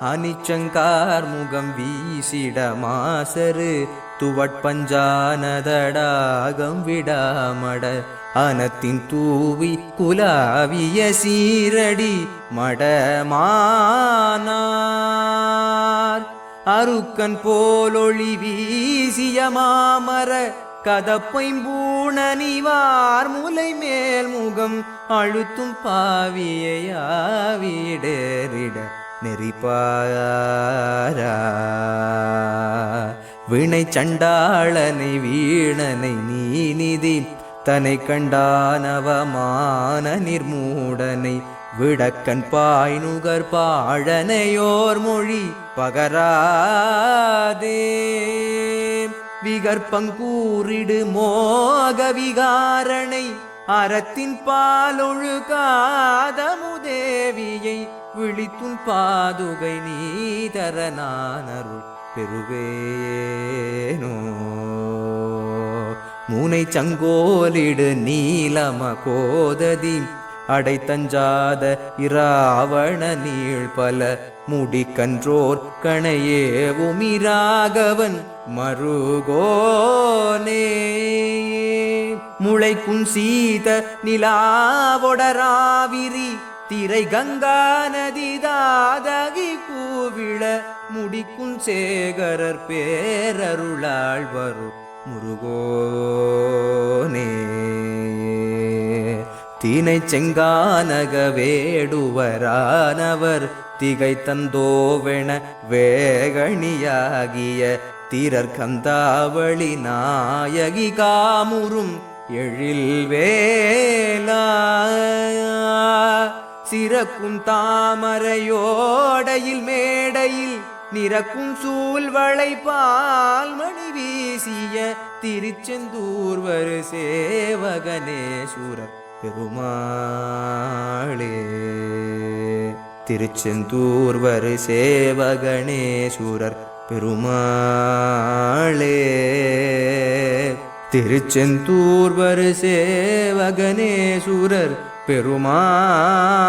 அனிச்சங்கார் முகம் வீசிட மாசரு துவட்பஞ்சானதடாகம் விடாமட. அனத்தின் தூவி குலாவிய சீரடி மடமானார். அருக்கன் போலொளி வீசிய மாமர கதப்பைம்பூணனிவார் முலை மேல் முகம் அழுத்தும் பாவியையாவிடேறிட நெறிப்பாரா? வினை சண்டாளனை வீணனை நீ நிதி தனை கண்டானவமான நிர்மூடனை விடக்கண் பாய் நுகர் பாழனையோர் மொழி பகராதே. விகற்பங்கூறிடு மோக விகாரணை அறத்தின் பாலொழுகாதமுதேவியை விழித்துன் பாதுகை நீதரனானருள் பெருவேனோ மூனை சங்கோலிடு நீலம கோததி அடைத்தஞ்சாத இராவண நீள் பல முடிக்கன்றோர் கணையேவுமிராகவன் மருகோனே. முளைக்கும் சீத நிலாவொடராவிரி திரை கங்கா நதி தாதகி பூவிழ முடிக்கும் சேகரர் பேரருளாள் வரு முருகோனே. தீனை செங்கானக வேடுவரானவர் திகை தந்தோவென வேகணியாகிய தீரர் கந்தாவளி நாயகி காமுறும் எழில் வேலா சிறக்கும் தாமரையோடையில் மேடையில் நிறக்கும் சூழ்வளை பால் மணி வீசிய திருச்செந்தூர்வர் சேவகனேஸ்வரர் பெருமாளே. திருச்செந்தூர்வர் சேவகணேஸ்வரர் பெருமாளே. திருச்செந்தூர்வர் சேவகனேஸ்வரர் பெருமாளே.